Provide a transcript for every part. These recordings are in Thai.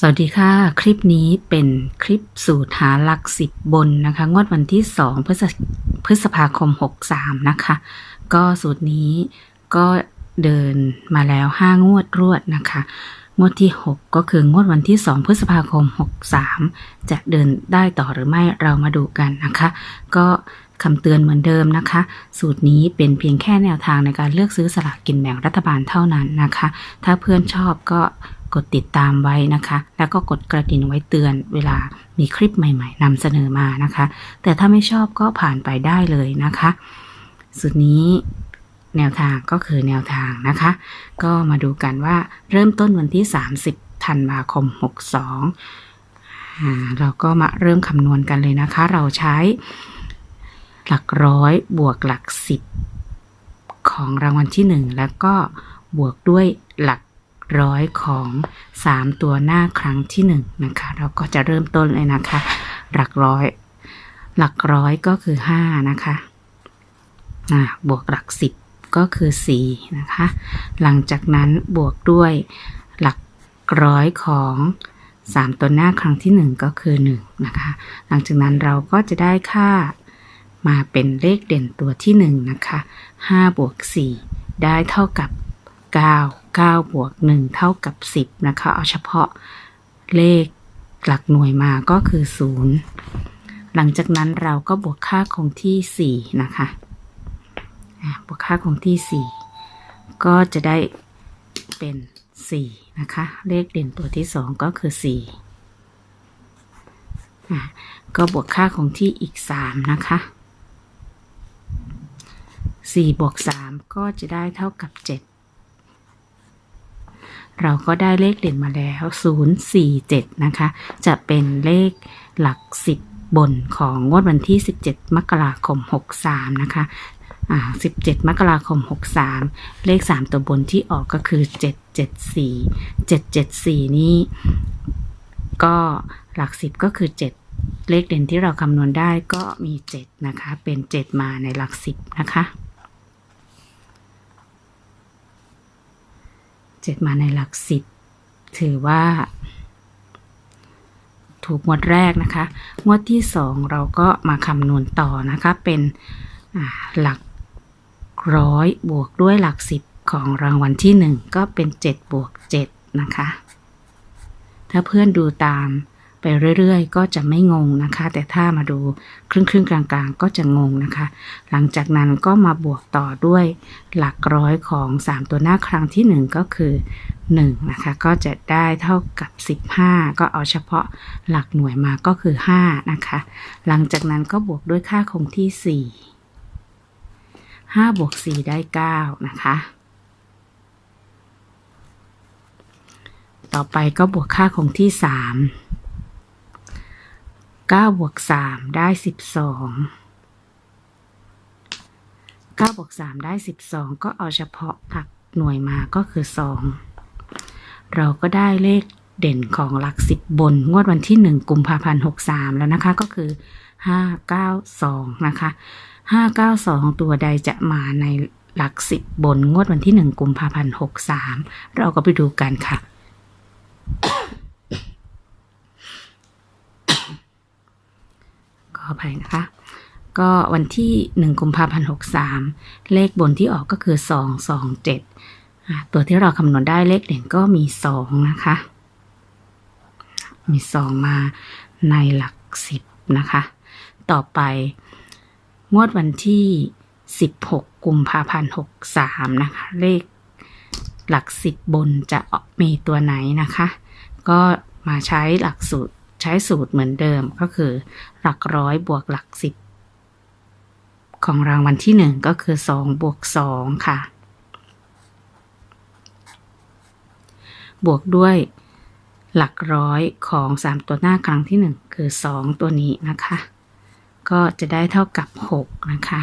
สวัสดีค่ะ คลิปนี้เป็นคลิปสูตรหาหลักสิบบนนะคะ งวดวันที่2พฤษพฤษภาคม 63 นะคะ ก็สูตรนี้ก็เดินมาแล้ว 5 งวดรวดนะคะ งวดที่ 6 ก็คืองวดวันที่ 2 พฤษภาคม 63 จะเดินได้ต่อหรือไม่เรามาดูกันนะคะ ก็คำเตือนเหมือนเดิมนะคะ สูตรนี้เป็นเพียงแค่แนวทางในการเลือกซื้อสลากกินแบ่งรัฐบาลเท่านั้นนะคะ ถ้าเพื่อนชอบก็ กดติดตามไว้นะคะ แล้วก็กดกระดิ่งไว้เตือนเวลามีคลิปใหม่ ๆนำเสนอมานะคะ แต่ถ้าไม่ชอบก็ผ่านไปได้เลยนะคะสูตรนี้แนวทางก็คือแนวทางนะคะ ก็มาดูกันว่าเริ่มต้นวันที่ 30ธันวาคม 62อ่าเราก็มาเริ่มคำนวณกันเลยนะคะ เราใช้หลักร้อยบวกหลักสิบของรางวัลที่หนึ่งแล้วก็บวกด้วยหลัก ร้อยของ 3 ตัวหน้าครั้งที่1นะคะ เราก็จะเริ่มต้นเลยนะคะ หลักร้อย หลักร้อยก็คือ 5 นะคะบวกหลักสิบก็คือ 4 นะคะ หลังจากนั้นบวกด้วยหลักร้อยของ 3 ตัวหน้าครั้งที่ 1 ก็คือ 1 นะคะ หลังจากนั้นเราก็จะได้ค่ามาเป็นเลขเด่นตัวที่ 1 นะคะ 5 บวก 4 ได้เท่ากับ 9 9 บวก 1 เท่ากับ 10 นะคะ เอาเฉพาะเลขหลักหน่วยมาก็คือ 0 หลังจากนั้นเราก็บวกค่าคงที่ 4 นะคะบวกค่าคงที่ 4 ก็จะได้เป็น 4 นะคะ เลขเด่นตัวที่ 2 ก็คือ4อ่ก็บวกค่าคงที่อีก 3 นะคะ4บวก3ก็จะได้เท่ากับ 7 เราก็ได้เลขเด่นมาแล้ว 047 นะคะ จะเป็นเลขหลัก 10 บนของงวดวันที่ 17 มกราคม 63 นะคะอ่า17 มกราคม 63 เลข 3 ตัวบนที่ออกก็คือ 774 774 นี้ ก็หลัก 10 ก็คือ 7เลขเด่นที่เราคำนวณได้ก็มี 7 นะคะ เป็น 7 มาในหลัก 10 นะคะ เจ็ดมาในหลักสิบถือว่า ถูกงวดแรกนะคะ งวดที่สองเราก็มาคำนวณต่อนะคะ เป็นหลักร้อยบวกด้วยหลักสิบของรางวัลที่หนึ่งก็เป็นเจ็ดบวกเจ็ดนะคะ ถ้าเพื่อนดูตาม ไปเรื่อยๆ ก็จะไม่งงนะคะ แต่ถ้ามาดูครึ่งๆกลางๆ ก็จะงงนะคะ หลังจากนั้นก็มาบวกต่อด้วยหลักร้อยของ 3 ตัวหน้าครั้งที่ 1 ก็คือ 1 นะคะ ก็จะได้เท่ากับ 15 ก็เอาเฉพาะหลักหน่วยมาก็คือ 5 นะคะ หลังจากนั้นก็บวกด้วยค่าคงที่ 4 5บวก4ได้ 9 นะคะ ต่อไปก็บวกค่าคงที่ 3 9บวก3ได้ 12 9บวก3ได้ 12 ก็เอาเฉพาะหลักหน่วยมาก็คือ 2 เราก็ได้เลขเด่นของหลัก 10 บน งวดวันที่ 1 กุมภาพันธ์ 63 แล้วนะคะ ก็คือ 592 นะคะ 592 ตัวใดจะมาในหลัก 10 บน งวดวันที่ 1 กุมภาพันธ์ 63 เราก็ไปดูกันค่ะ ออภัยนะคะ ก็วันที่ 1 กุมภาพันธ์63 เลขบนที่ออกก็คือ 2 2 7 ตัวที่เราคำนวณได้เลขเด่นก็มี 2 นะคะ มี 2 มาในหลัก 10 นะคะ ต่อไปงวดวันที่ 16 กุมภาพันธ์63 นะคะ เลขหลัก 10 บนจะมีตัวไหนนะคะ ก็มาใช้หลักสูตร ใช้สูตรเหมือนเดิมก็คือ หลักร้อยบวกหลักสิบของรางวัลที่หนึ่งก็คือสองบวกสองค่ะ บวกด้วยหลักร้อยของสามตัวหน้าครั้งที่หนึ่งคือสองตัวนี้นะคะ ก็จะได้เท่ากับหกนะคะ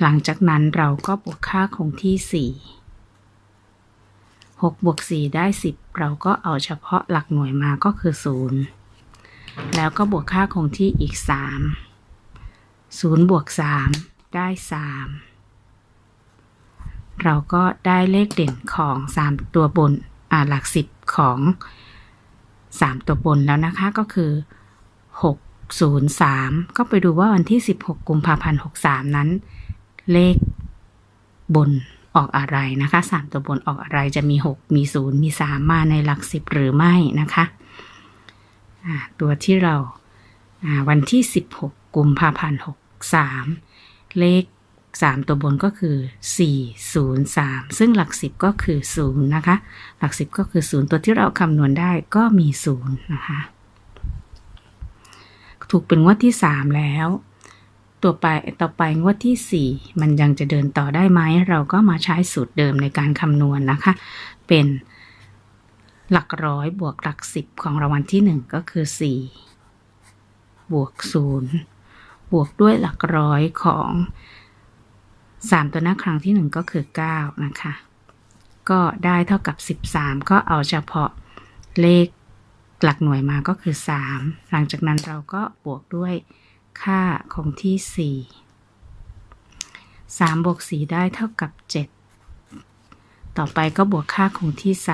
หลังจากนั้นเราก็บวกค่าคงที่สี่ หกบวกสี่ได้สิบเราก็เอาเฉพาะหลักหน่วยมาก็คือศูนย์แล้วก็บวกค่าคงที่อีกสามศูนย์บวกสามได้สามเราก็ได้เลขเด่นของสามตัวบนอ่าหลักสิบของ 3 ตัวบนแล้วนะคะก็คือ 603 ก็ไปดูว่าวันที่ 16 กุมภาพันธ์ 63 นั้น เลขบน ออกอะไรนะคะ 3 ตัวบนออกอะไรจะมี 6 มี 0 มี 3 มาในหลัก 10 หรือไม่นะคะตัวที่เราาวันที่ 16 กุมภาพันธ์63 เลข 3 ตัวบนก็คือ 403 ซึ่งหลัก 10 ก็คือ 0 นะคะ หลัก 10 ก็คือ 0 ตัวที่เราคำนวณได้ก็มี 0 นะคะ ถูกเป็นงวดที่ 3 แล้ว ตัวไปต่อไปงวดที่ 4 มันยังจะเดินต่อได้ไหม เราก็มาใช้สูตรเดิมในการคำนวณนะคะ เป็นหลักร้อยบวกหลัก 10 ของรางวัลที่ 1 ก็คือ 4 บวก 0 บวกด้วยหลักร้อยของ 3 ตัวหน้าครั้งที่ 1 ก็คือ 9 นะคะ ก็ได้เท่ากับ 13 ก็เอาเฉพาะเลขหลักหน่วยมาก็คือ 3 หลังจากนั้นเราก็บวกด้วย ค่าคงที่ 4 3 บวก 4 ได้เท่ากับ 7 ต่อไปก็บวกค่าคงที่ 3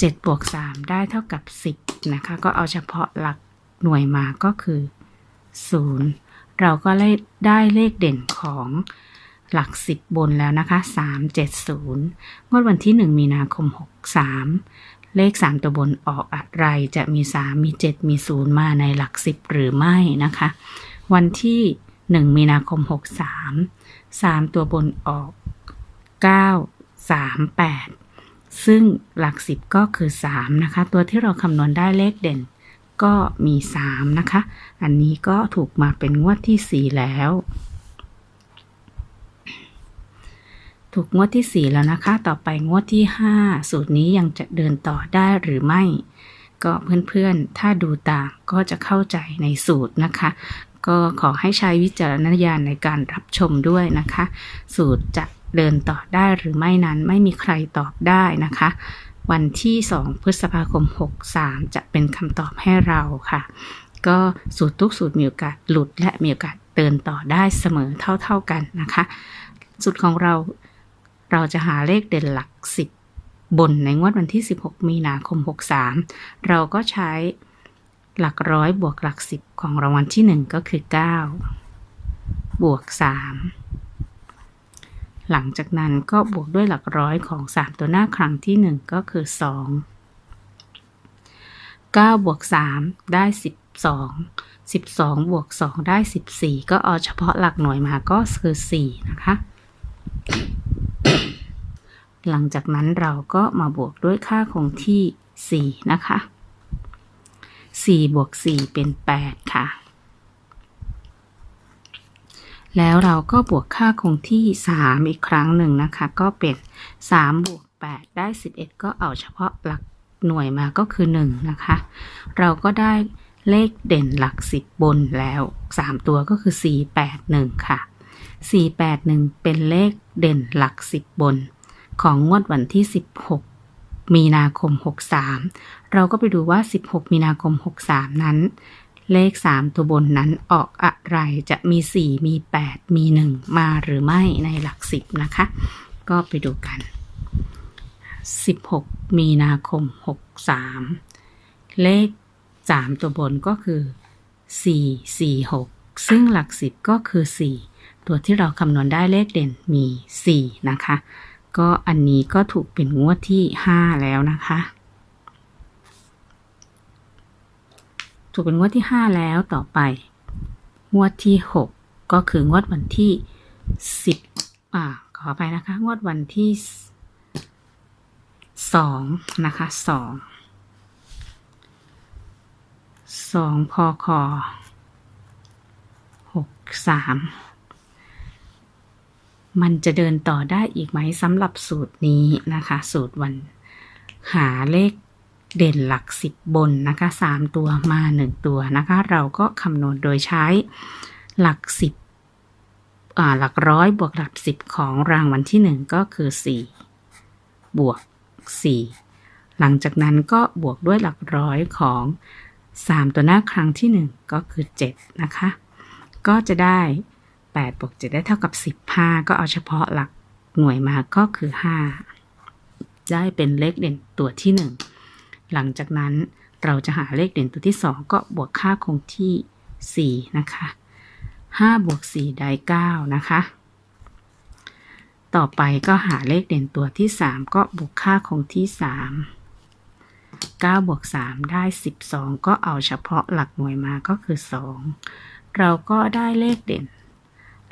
7 บวก 3 ได้เท่ากับ 10 นะคะ ก็เอาเฉพาะหลักหน่วยมาก็คือ 0 เราก็ได้ได้เลขเด่นของหลัก 10 บนแล้วนะคะ 370 งวดวันที่ 1 มีนาคม 63 เลข3ตัวบนออกอะไรจะมี3มี7มี0มาในหลัก10หรือไม่นะคะ วันที่1มีนาคม63 3ตัวบนออก9 3 8ซึ่งหลัก10ก็คือ3นะคะ ตัวที่เราคำนวณได้เลขเด่นก็มี3นะคะ อันนี้ก็ถูกมาเป็นงวดที่4แล้ว ถูกงวดที่ 4 แล้วนะคะ ต่อไปงวดที่ 5 สูตรนี้ยังจะเดินต่อได้หรือไม่ ก็เพื่อนๆ ถ้าดูตามก็จะเข้าใจในสูตรนะคะ ก็ขอให้ใช้วิจารณญาณในการรับชมด้วยนะคะ สูตรจะเดินต่อได้หรือไม่นั้นไม่มีใครตอบได้นะคะ วันที่ 2 พฤษภาคม 63 จะเป็นคำตอบให้เราค่ะ ก็สูตรทุกสูตรมีโอกาสหลุดและมีโอกาสเดินต่อได้เสมอเท่าๆกันนะคะสูตรของเรา เราจะหาเลขเด่นหลัก 10 บนในงวดวันที่ 16 มีนาคม 63 เราก็ใช้หลักร้อยบวกหลัก 10 ของรางวัลที่ 1 ก็คือ 9 บวก 3 หลังจากนั้นก็บวกด้วยหลักร้อยของ 3 ตัวหน้าครั้งที่ 1 ก็คือ 2 9 บวก 3 ได้ 12 12 บวก 2 ได้ 14 ก็เอาเฉพาะหลักหน่วยมาก็คือ 4 นะคะ หลังจากนั้นเราก็มาบวกด้วยค่าคงที่ 4 นะคะ 4 บวก 4 เป็น 8 ค่ะ แล้วเราก็บวกค่าคงที่ 3 อีกครั้งหนึ่งนะคะ ก็เป็น 3 บวก 8 ได้ 11 ก็เอาเฉพาะหลักหน่วยมาก็คือ 1 นะคะ เราก็ได้เลขเด่นหลัก 10 บนแล้ว 3 ตัวก็คือ 4 8 1 ค่ะ 481 เป็นเลขเด่นหลัก 10 บน ของงวดวันที่ 16 มีนาคม 63 เราก็ไปดูว่า 16 มีนาคม 63 นั้น เลข 3 ตัวบนนั้นออกอะไรจะมี 4 มี 8 มี 1 มาหรือไม่ในหลัก 10 นะคะ ก็ไปดูกัน 16 มีนาคม 63 เลข 3 ตัวบนก็คือ 4 4 6 ซึ่งหลัก 10 ก็คือ 4 ตัวที่เราคำนวณได้เลขเด่นมี 4 นะคะ ก็อันนี้ก็ถูกเป็นงวดที่ 5 แล้วนะคะ ถูกเป็นงวดที่ 5 แล้วต่อไป งวดที่ 6 ก็คืองวดวันที่ 10อ่าขออภัยนะคะ งวดวันที่ 2 นะคะ 2 2พค63 มันจะเดินต่อได้อีกไหมสำหรับสูตรนี้นะคะ สูตรวันหาเลขเด่นหลักสิบบนนะคะสามตัวมาหนึ่งตัวนะคะ เราก็คำนวณโดยใช้หลักสิบอ่าหลักร้อยบวกหลักสิบของรางวัลที่หนึ่งก็คือสี่บวกสี่หลังจากนั้นก็บวกด้วยหลักร้อยของสามตัวหน้าครั้งที่หนึ่งก็คือเจ็ดนะคะ ก็จะได้ 8บวก7ได้เท่ากับ 15 ก็เอาเฉพาะหลักหน่วยมาก็คือได้เป็นเลขเด่นตัวที่หนึ่งหลังจากนั้นเราจะหาเลขเด่นตัวที่สองก็บวกค่าคงที่ 4 นะคะ 5 บวก 4 ได้ 9 นะคะ ต่อไปก็หาเลขเด่นตัวที่ 3 ก็บวกค่าคงที่ 3 9บวก3ได้ 12 ก็เอาเฉพาะหลักหน่วยมาก็คือ 2 เราก็ได้เลขเด่น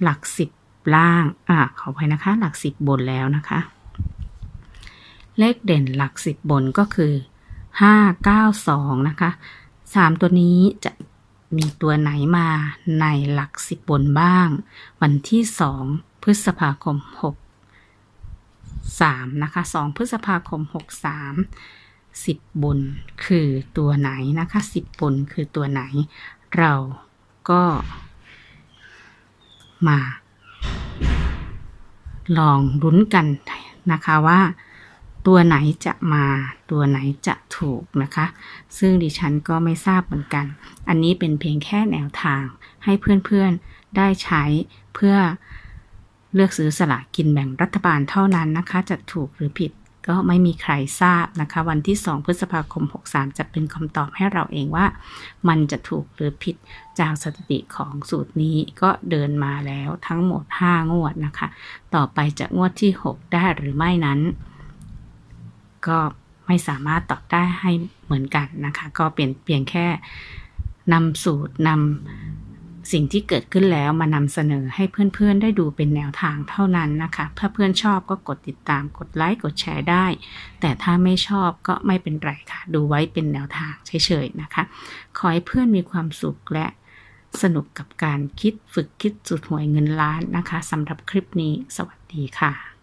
หลัก10ล่าง อ่าขอไปนะคะ หลัก10บบนแล้วนะคะ เลขเด่นหลัก10บบนก็คือ5 9 2นะคะ3ตัวนี้จะมีตัวไหนมาในหลัก10บบนบ้าง วันที่2พฤษภาคม6 3นะคะ2พฤษภาคม63 10บบนคือตัวไหนนะคะ10บนคือตัวไหน เราก็ มา ลองลุ้นกันนะคะว่า ตัวไหนจะมาตัวไหนจะถูกนะคะ ซึ่งดิฉันก็ไม่ทราบเหมือนกัน อันนี้เป็นเพียงแค่แนวทางให้เพื่อนๆได้ใช้เพื่อเลือกซื้อสลากกินแบ่งรัฐบาลเท่านั้นนะคะ จะถูกหรือผิด ก็ไม่มีใครทราบนะคะ วันที่ 2 พฤษภาคม 63 จะเป็นคำตอบให้เราเองว่า มันจะถูกหรือผิดจากสถิติของสูตรนี้ก็เดินมาแล้วทั้งหมด 5 งวดนะคะ ต่อไปจะงวดที่ 6 ได้หรือไม่นั้น ก็ไม่สามารถตอบได้ให้เหมือนกันนะคะ ก็เปลี่ยนเพียงแค่นำสูตรนำ สิ่งที่เกิดขึ้นแล้วมานำเสนอให้เพื่อนๆ ได้ดูเป็นแนวทางเท่านั้นนะคะ ถ้าเพื่อนชอบก็กดติดตามกดไลค์กดแชร์ได้ แต่ถ้าไม่ชอบก็ไม่เป็นไรค่ะ ดูไว้เป็นแนวทางเฉยๆนะคะ ขอให้เพื่อนมีความสุขและสนุกกับการคิดฝึกคิดจุดหวยเงินล้านนะคะสำหรับคลิปนี้สวัสดีค่ะ